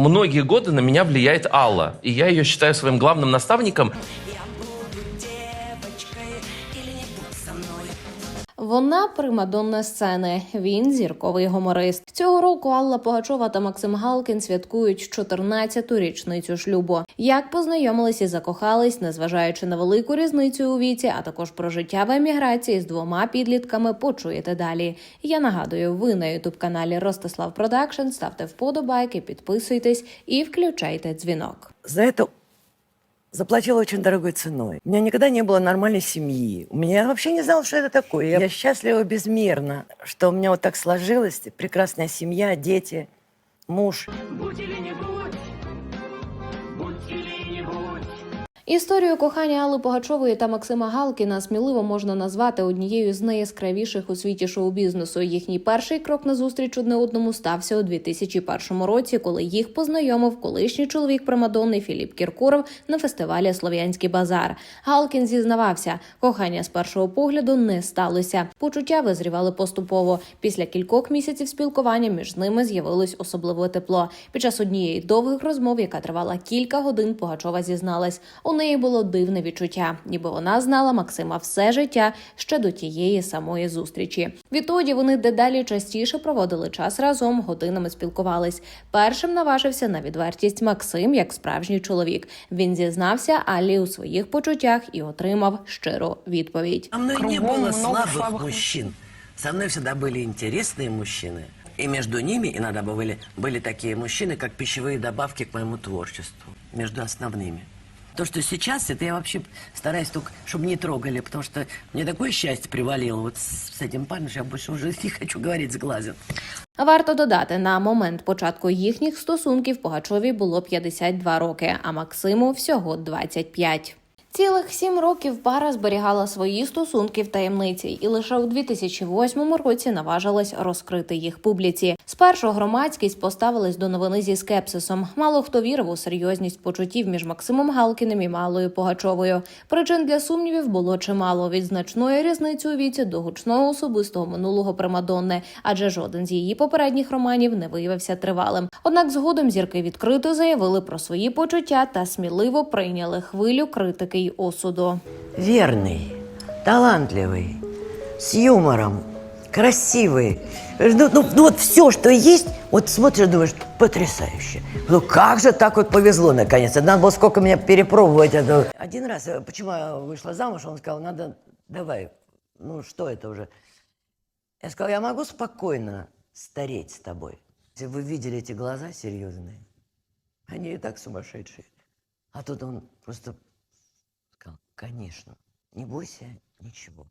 Многие годы на меня влияет Алла, и я ее считаю своим главным наставником. Вона примадонна сцени. Він зірковий гуморист. Цього року Алла Погачова та Максим Галкін святкують 14-ту річницю шлюбу. Як познайомились і закохались, незважаючи на велику різницю у віці, а також про життя в еміграції з двома підлітками, почуєте далі. Я нагадую, ви на ютуб каналі Ростислав Продакшн. Ставте вподобайки, підписуйтесь і включайте дзвінок. За это заплатила очень дорогой ценой. У меня никогда не было нормальной семьи. У меня я вообще не знала, что это такое. Я счастлива безмерно, что у меня вот так сложилось. Прекрасная семья, дети, муж. Історію кохання Алли Погачової та Максима Галкіна сміливо можна назвати однією з найяскравіших у світі шоу-бізнесу. Їхній перший крок на зустріч одне одному стався у 2001 році, коли їх познайомив колишній чоловік Примадонни Філіп Кіркоров на фестивалі Слов'янський базар. Галкін зізнавався, кохання з першого погляду не сталося. Почуття визрівали поступово. Після кількох місяців спілкування між ними з'явилось особливе тепло. Під час однієї довгих розмов, яка тривала кілька годин, Пугачова зізналась. У неї було дивне відчуття, ніби вона знала Максима все життя ще до тієї самої зустрічі. Відтоді вони дедалі частіше проводили час разом, годинами спілкувались. Першим наважився на відвертість Максим як справжній чоловік. Він зізнався Алі у своїх почуттях і отримав щиру відповідь. Со мной не Кругом было много слабых слабых мужчин. Со мной всегда были интересные мужчины. И между ними иногда были, были такие мужчины, как пищевые добавки к моему творчеству. Между основными. То, что сейчас, это я вообще стараюсь только, чтобы не трогали, потому что мне такое счастье привалило вот с, с этим парнем, что я больше уже не хочу говорить с глазен. Варто додати, на момент початку їхніх стосунків Погачові було 52 роки, а Максиму всього 25. Цілих сім років пара зберігала свої стосунки в таємниці, і лише у 2008 році наважилась розкрити їх публіці. Спершу громадськість поставилась до новини зі скепсисом. Мало хто вірив у серйозність почуттів між Максимом Галкіним і Малою Погачовою. Причин для сумнівів було чимало від значної різниці у віці до гучного особистого минулого Примадонни, адже жоден з її попередніх романів не виявився тривалим. Однак згодом зірки відкрито заявили про свої почуття та сміливо прийняли хвилю критики й осуду. Верный, талантливый, с юмором, красивый. Ну, ну, ну вот все, что есть, вот смотришь, думаешь, потрясающе. Ну как же так вот повезло наконец. Надо было сколько меня перепробовать. Это. Один раз, э, почему я вышла замуж, он сказал, надо, давай, ну что это уже. Я сказала, я могу спокойно стареть с тобой. Если вы видели эти глаза серьезные, они и так сумасшедшие. А тут он просто конечно, не бойся ничего.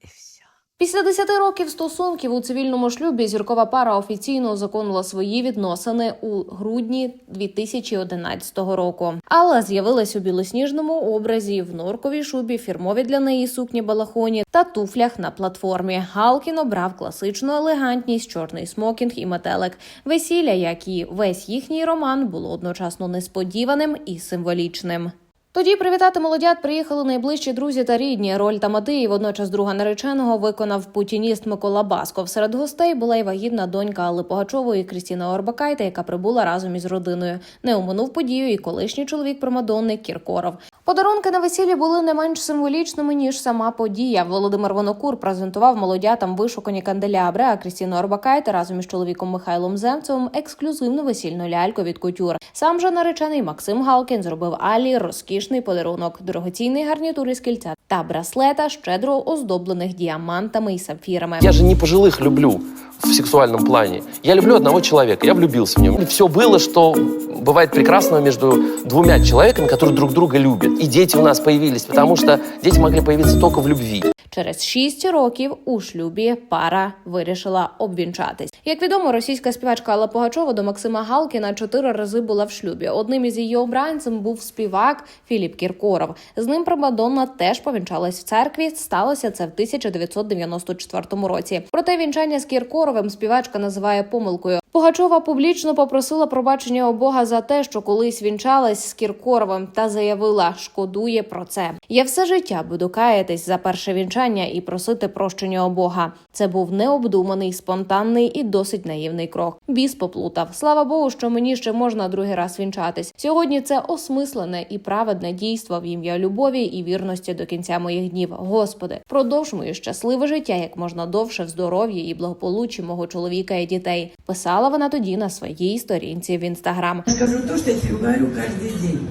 И все. Після 10 років стосунків у цивільному шлюбі зіркова пара офіційно узаконила свої відносини у грудні 2011 року. Алла з'явилась у білосніжному образі в норковій шубі, фірмові для неї сукні балахоні та туфлях на платформі. Галкін обрав класичну елегантність, чорний смокінг і метелик. Весілля, як і весь їхній роман, було одночасно несподіваним і символічним. Тоді привітати молодят приїхали найближчі друзі та рідні. Роль та Тамадиї, водночас друга нареченого, виконав путініст Микола Басков. Серед гостей була й вагітна донька Алли Погачової Крістіна Орбакайте, яка прибула разом із родиною. Не оминув подію і колишній чоловік Примадонни Кіркоров. Подарунки на весіллі були не менш символічними ніж сама подія. Володимир Вонокур презентував молодятам вишукані канделябри, а Крістіна Орбакайте разом із чоловіком Михайлом Земцевим ексклюзивну весільну ляльку від кутюр. Сам же наречений Максим Галкін зробив Алі розкішний подарунок, дорогоцінний гарнітур із кільця та браслета, щедро оздоблених діамантами і сапфірами. Я же не пожилых люблю в сексуальном плане. Я люблю одного человека, я влюбился в него. Все было, что бывает прекрасного между двумя человеками, которые друг друга любят. И дети у нас появились, потому что дети могли появиться только в любви. Через шість років у шлюбі пара вирішила обвінчатись. Як відомо, російська співачка Алла Пугачова до Максима Галкіна чотири рази була в шлюбі. Одним із її обранцем був співак Філіп Кіркоров. З ним Примадонна теж повінчалась в церкві. Сталося це в 1994 році. Проте вінчання з Кіркоровим співачка називає помилкою. Пугачова публічно попросила пробачення у Бога за те, що колись вінчалась з Кіркоровим, та заявила, шкодує про це. Я все життя буду каятись за перше вінчання і просити прощення у Бога. Це був необдуманий, спонтанний і досить наївний крок. Біс поплутав. Слава Богу, що мені ще можна другий раз вінчатись. Сьогодні це осмислене і праведне дійство в ім'я любові і вірності до кінця моїх днів. Господи, продовж моє щасливе життя як можна довше в здоров'ї і благополуччі мого чоловіка і дітей. Писала вона тоді на своїй сторінці в інстаграм. Я скажу то, что я тебе говорю каждый день.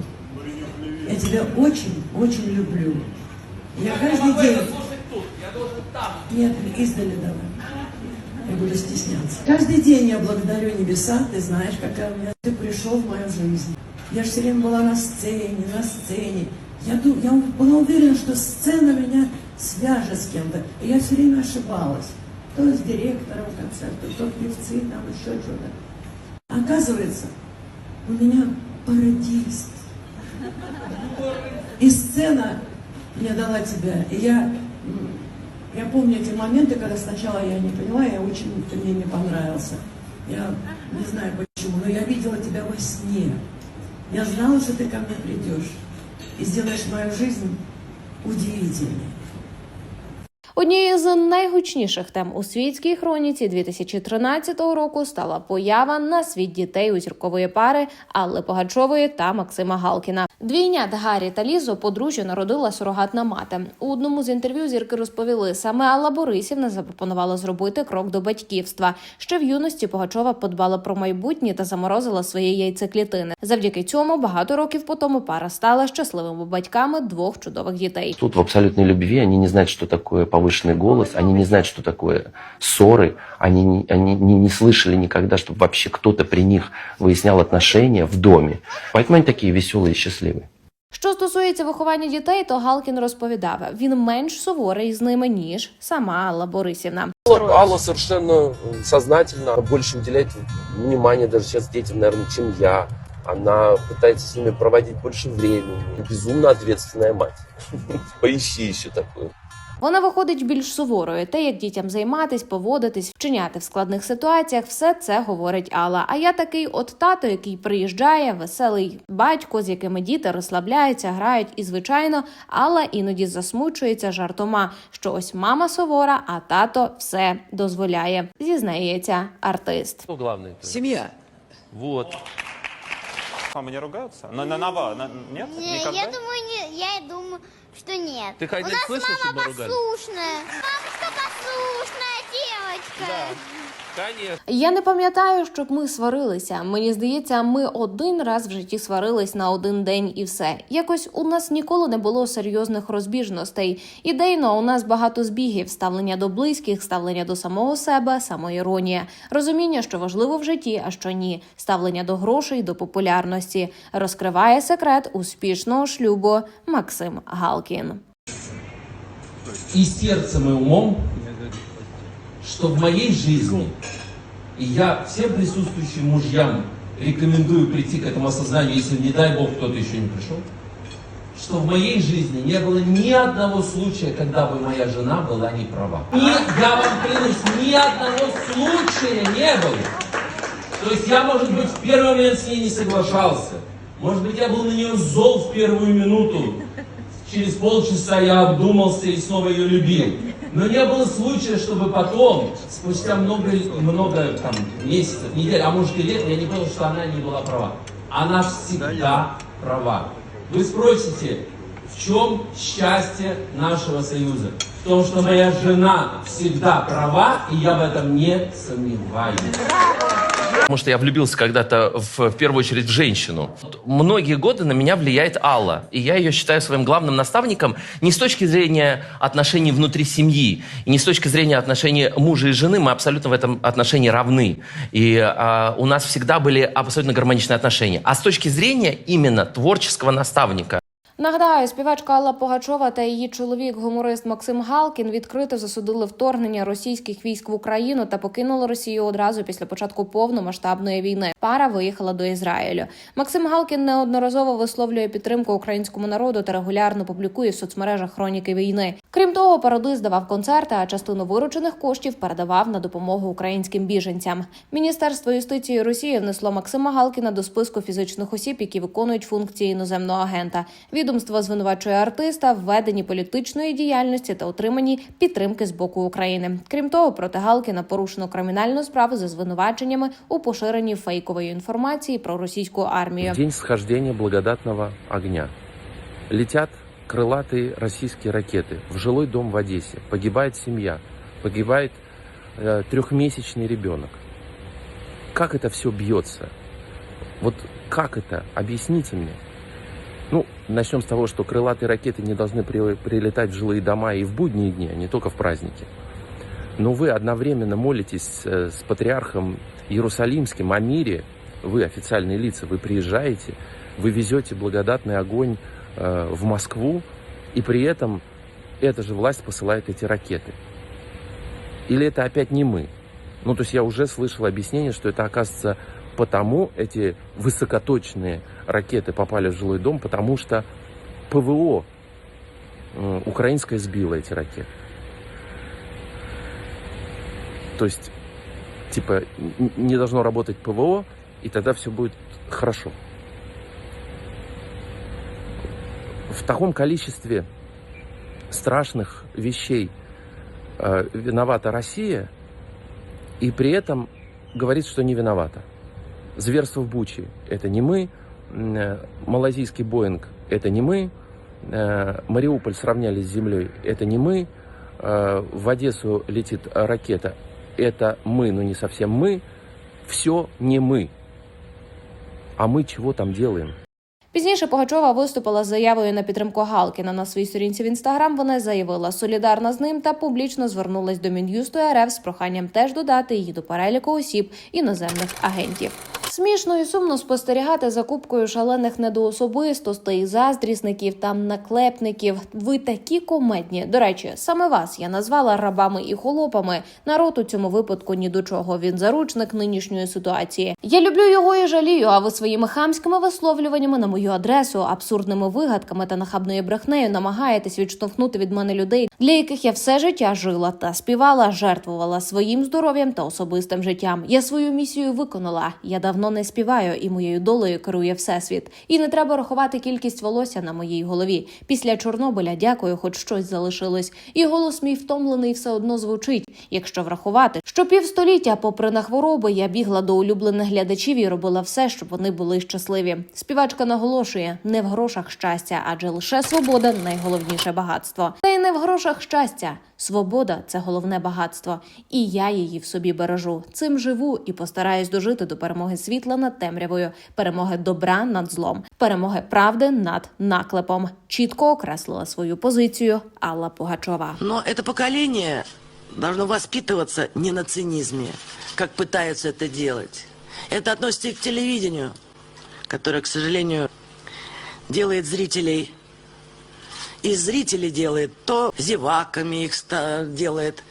Я тебя очень, очень люблю. Я каждый день... Нет, издали давай. Я буду стесняться. Каждый день я благодарю небеса, ты знаешь, какая у меня... Ты пришел в мою жизнь. Я же все время была на сцене, на сцене. Я, ду- я была уверена, что сцена меня свяжет с кем-то. И я все время ошибалась. То с директором концерта, то певцы, там еще что-то. Оказывается, у меня пародист. И сцена мне дала тебя. И я, я помню эти моменты, когда сначала я не поняла, я очень, ты мне не понравился. Я не знаю почему, но я видела тебя во сне. Я знала, что ты ко мне придешь и сделаешь мою жизнь удивительной. Однією з найгучніших тем у світській хроніці 2013 року стала поява на світ дітей у зіркової пари Алли Погачової та Максима Галкіна. Двійнят Гаррі та Лізо подружжя народила сурогатна мати. У одному з інтерв'ю зірки розповіли, саме Алла Борисівна запропонувала зробити крок до батьківства. Ще в юності Погачова подбала про майбутнє та заморозила свої яйцеклітини. Завдяки цьому багато років по тому пара стала щасливими батьками двох чудових дітей. Тут в абсолютной любви они не знают, что такое повышенный голос, они не знают, что такое ссоры, они, не- они не, не слышали никогда, чтобы вообще кто-то при них выяснял отношения в доме. Поэтому они такие веселые и счастливые. Що стосується виховання дітей, то Галкін розповідав, він менш суворий з ними ніж сама Алла Борисівна. Алла совершенно э, сознательно больше уделяет внимания даже сейчас детям, наверное, чем я. Она пытается с ними проводить больше времени. Безумно ответственная мать. Поищи еще такую. Вона виходить більш суворою. Те, як дітям займатись, поводитись, вчиняти в складних ситуаціях, все це говорить Алла. А я такий от тато, який приїжджає, веселий батько, з якими діти розслабляються, грають. І звичайно, Алла іноді засмучується жартома, що ось мама сувора, а тато все дозволяє. Зізнається артист. Что главное? Семья. Вот. Мама не ругаются? На, на, на, ва- на- нет? Не, Никогда? я думаю, не, я думаю, что нет. Ты, Хайдер, У нас слышал, чтобы мама ругались? послушная. Мамочка послушная девочка. Конечно. Я не пам'ятаю, щоб ми сварилися. Мені здається, ми один раз в житті сварились на один день і все. Якось у нас ніколи не було серйозних розбіжностей. Ідейно у нас багато збігів: ставлення до близьких, ставлення до самого себе, самоіронія, розуміння, що важливо в житті, а що ні, ставлення до грошей, до популярності. Розкриває секрет успішного шлюбу Максим Галкін. и сердцем и умом, что в моей жизни, и я всем присутствующим мужьям рекомендую прийти к этому осознанию, если, не дай Бог, кто-то еще не пришел, что в моей жизни не было ни одного случая, когда бы моя жена была не права. Ни, я вам клянусь, ни одного случая не было. То есть я, может быть, в первый момент с ней не соглашался. Может быть, я был на нее зол в первую минуту. Через полчаса я обдумался и снова ее любил. Но не было случая, чтобы потом, спустя много, много там, месяцев, недель, а может и лет, я не понял, что она не была права. Она всегда права. Вы спросите, в чем счастье нашего союза? В том, что моя жена всегда права, и я в этом не сомневаюсь. Потому что я влюбился когда-то в, в первую очередь в женщину. Многие годы на меня влияет Алла. И я ее считаю своим главным наставником не с точки зрения отношений внутри семьи, и не с точки зрения отношений мужа и жены. Мы абсолютно в этом отношении равны. И а, у нас всегда были абсолютно гармоничные отношения. А с точки зрения именно творческого наставника, Нагадаю, співачка Алла Погачова та її чоловік, гуморист Максим Галкін, відкрито засудили вторгнення російських військ в Україну та покинули Росію одразу після початку повномасштабної війни. Пара виїхала до Ізраїлю. Максим Галкін неодноразово висловлює підтримку українському народу та регулярно публікує в соцмережах хроніки війни. Крім того, пародист давав концерти, а частину виручених коштів передавав на допомогу українським біженцям. Міністерство юстиції Росії внесло Максима Галкіна до списку фізичних осіб, які виконують функції іноземного агента. Відомство звинувачує артиста в веденні політичної діяльності та отриманні підтримки з боку України. Крім того, проти Галкіна порушено кримінальну справу за звинуваченнями у поширенні фейкової інформації про російську армію. В день схождения благодатного огня летят крылатые российские ракеты в жилой дом в Одессе. Погибает семья, погибает э, трехмесячный ребенок. Как это все бьется? Вот как это? Объясните мне. Ну, начнем с того, что крылатые ракеты не должны при- прилетать в жилые дома и в будние дни, а не только в праздники. Но вы одновременно молитесь с патриархом Иерусалимским о мире, вы официальные лица, вы приезжаете, вы везете благодатный огонь э, в Москву, и при этом эта же власть посылает эти ракеты. Или это опять не мы? Ну, то есть я уже слышал объяснение, что это оказывается потому эти высокоточные ракеты попали в жилой дом, потому что ПВО э, украинское сбило эти ракеты. То есть, типа, не должно работать ПВО, и тогда все будет хорошо. В таком количестве страшных вещей э, виновата Россия, и при этом говорит, что не виновата. Зверство в Буче – это не мы, м, э, малазийский Боинг – это не мы, э, Мариуполь сравняли с землей – это не мы, э, в Одессу летит ракета – это мы, но не совсем мы, все не мы. А мы чего там делаем? Пізніше Погачова виступила з заявою на підтримку Галкіна на своїй сторінці в інстаграм. Вона заявила солідарна з ним та публічно звернулась до мін'юсту РФ з проханням теж додати її до переліку осіб іноземних агентів. Смішно і сумно спостерігати за купкою шалених недоособистостей, заздрісників та наклепників. Ви такі комедні. До речі, саме вас я назвала рабами і холопами. Народ у цьому випадку ні до чого. Він заручник нинішньої ситуації. Я люблю його і жалію. А ви своїми хамськими висловлюваннями на мою адресу, абсурдними вигадками та нахабною брехнею намагаєтесь відштовхнути від мене людей, для яких я все життя жила та співала, жертвувала своїм здоров'ям та особистим життям. Я свою місію виконала. Я давно не співаю, і моєю долею керує всесвіт. І не треба рахувати кількість волосся на моїй голові. Після Чорнобиля, дякую, хоч щось залишилось. І голос мій втомлений все одно звучить. Якщо врахувати, що півстоліття, попри на хвороби, я бігла до улюблених глядачів і робила все, щоб вони були щасливі. Співачка наголошує: не в грошах щастя, адже лише свобода найголовніше багатство. Та й не в грошах щастя. Свобода це головне багатство, і я її в собі бережу. Цим живу і постараюсь дожити до перемоги світла над темрявою, перемоги добра над злом, перемоги правди над наклепом. Чітко окреслила свою позицію Алла Пугачова. Но это поколение должно воспитываться не на цинизме, как пытаются это делать. Это относится и к телевидению, которое, к сожалению, делает зрителей из зрители делает то зеваками их делает,